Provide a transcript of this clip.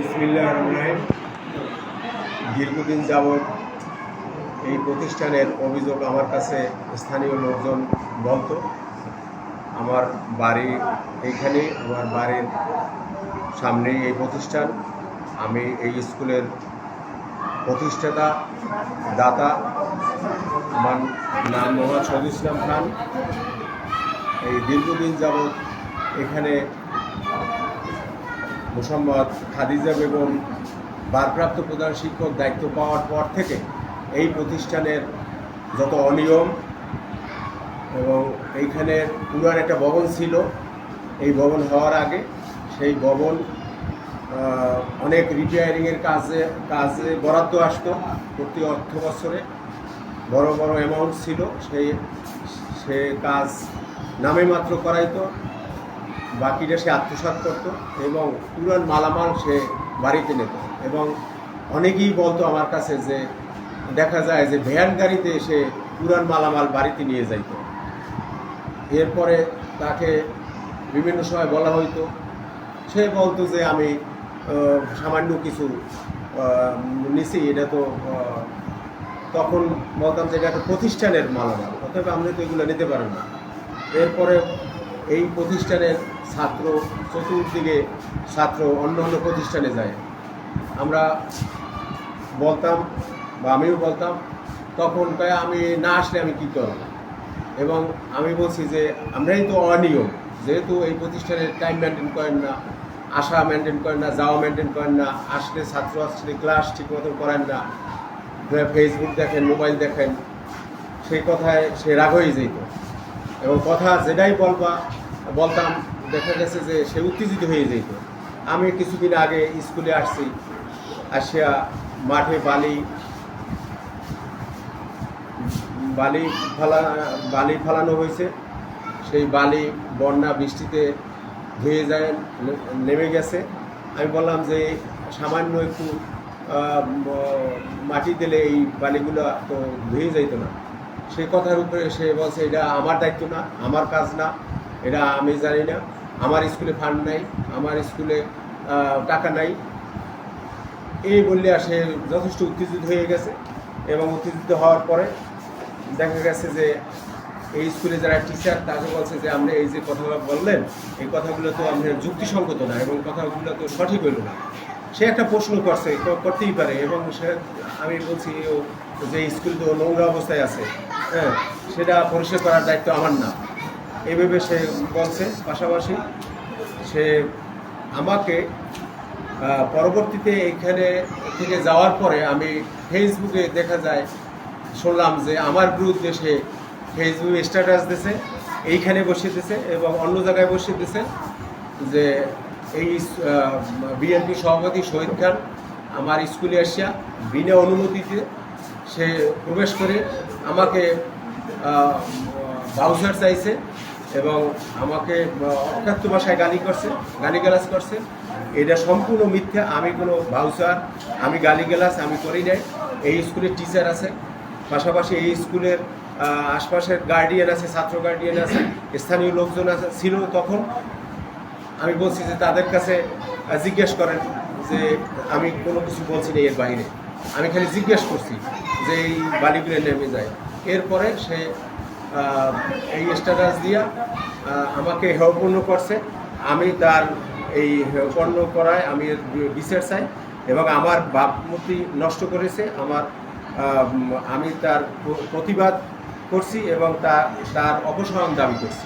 বিসমিল্লাহ রহমান। দীর্ঘদিন যাবৎ এই প্রতিষ্ঠানের অভিযোগ আমার কাছে স্থানীয় লোকজন বলতো। আমার বাড়ি এইখানে আমার বাড়ির সামনেই এই প্রতিষ্ঠান। আমি এই স্কুলের প্রতিষ্ঠাতা, দাতা। আমার নাম মোহাম্মদ শহীদ ইসলাম খান। এই দীর্ঘদিন যাবৎ এখানে মোসাম্মদ খাদিজা বেগম ভারপ্রাপ্ত প্রধান শিক্ষক দায়িত্ব পাওয়ার পর থেকে এই প্রতিষ্ঠানের যত অনিয়ম এবং এইখানে পুরান একটা ভবন ছিল, এই ভবন হওয়ার আগে সেই ভবন অনেক রিপেয়ারিংয়ের কাজে কাজে বরাদ্দ আসতো। প্রতি অর্থ বছরে বড় বড় অ্যামাউন্ট ছিল। সেই, সে কাজ নামে মাত্র করাইতো। বাকিটা সে আত্মসাৎ করত এবং পুরান মালামাল সে বাড়িতে নিত। এবং অনেকেই বলতো আমার কাছে যে, দেখা যায় যে ভ্যান গাড়িতে সে পুরান মালামাল বাড়িতে নিয়ে যাইত। এরপরে তাকে বিভিন্ন সময় বলা হইতো। সে বলতো যে আমি সামান্য কিছু নিছি, এটা তো তখন বলতাম যে এটা একটা প্রতিষ্ঠানের মালামাল, অতএব আপনি তো এগুলো নিতে পারেন না। এরপরে এই প্রতিষ্ঠানের ছাত্র চতুর্দিকে ছাত্র অন্য অন্য প্রতিষ্ঠানে যায়। আমরা বলতাম বা আমিও বলতাম তখন কয় আমি না আসলে আমি কী করব? এবং আমি বলছি যে, আমরাই তো অনিয়ম। যেহেতু এই প্রতিষ্ঠানের টাইম মেনটেন করেন না আসা মেনটেন করেন না যাওয়া মেনটেন করেন না, আসলে ছাত্র আসলে ক্লাস ঠিক মতো করেন না ফেসবুক দেখেন মোবাইল দেখেন, সেই কথায় সে রাগ হয়ে যেত। এবং কথা যেটাই বলবা, বলতাম দেখা গেছে যে সে উত্তেজিত হয়ে যেত। আমি কিছুদিন আগে স্কুলে আসছি, আসিয়া মাঠে বালি বালি ফালা, বালি ফালানো হয়েছে। সেই বালি বন্যা বৃষ্টিতে ধুয়ে যায় নেমে গেছে। আমি বললাম যে সামান্য একটু মাটি দিলে এই বালিগুলো তো ধুয়ে যাইতো না। সেই কথার উপরে সে বলছে, এটা আমার দায়িত্ব না, আমার কাজ না, এটা আমি জানি না। আমার স্কুলে ফান্ড নাই, আমার স্কুলে টাকা নাই। এই বললে সে যথেষ্ট উত্তেজিত হয়ে গেছে এবং উত্তেজিত হওয়ার পরে দেখা গেছে যে এই স্কুলে যারা টিচার তাকে বলছে যে, আপনি এই যে কথাগুলো বললেন, এই কথাগুলো তো আপনার যুক্তিসঙ্গত না এবং কথাগুলো তো সঠিক হইল না। সে একটা প্রশ্ন করছে করতেই পারে এবং সে, আমি বলছি যে স্কুল তো নোংরা অবস্থায় আছে হ্যাঁ সেটা পরিষ্কার করার দায়িত্ব আমার না। এইভাবে সে বলছে, পাশাপাশি সে আমাকে পরবর্তীতে এখানে থেকে যাওয়ার পরে আমি ফেসবুকে দেখা যায়, শুনলাম যে আমার বিরুদ্ধে সে ফেসবুকে স্ট্যাটাস দিছে, এইখানে বসিয়ে দিছে এবং অন্য জায়গায় বসিয়ে দিছে যে এই বিএনপি সভাপতি শহীদ খান আমার স্কুলে আসিয়া বিনা অনুমতিতে সে প্রবেশ করে আমাকে বাউসার চাইছে। এবং আমাকে অকাত্য ভাষায় গালি করছে, গালিগালাজ করছে। এটা সম্পূর্ণ মিথ্যা, আমি কোনো ভাউচার আমি গালিগালাজ আমি করি নাই। এই স্কুলের টিচার আছে, পাশাপাশি এই স্কুলের আশপাশের গার্ডিয়ান আছে, ছাত্র গার্ডিয়ান আছে, স্থানীয় লোকজন আছে, ছিল তখন। আমি বলছি যে তাদের কাছে জিজ্ঞেস করেন যে আমি কোনো কিছু বলছি না এর বাইরে। আমি খালি জিজ্ঞেস করছি যে এই বালিগুলো নেমে যায়। এরপরে সে এই স্ট্যাটাস দিয়া আমাকে হেয়পূর্ণ করছে। আমি তার এই হেয়পূর্ণ করায় আমি বিচার চাই এবং আমার ভাবমূর্তি নষ্ট করেছে, আমার আমি তার প্রতিবাদ করছি এবং তার অপসারণ দাবি করছি।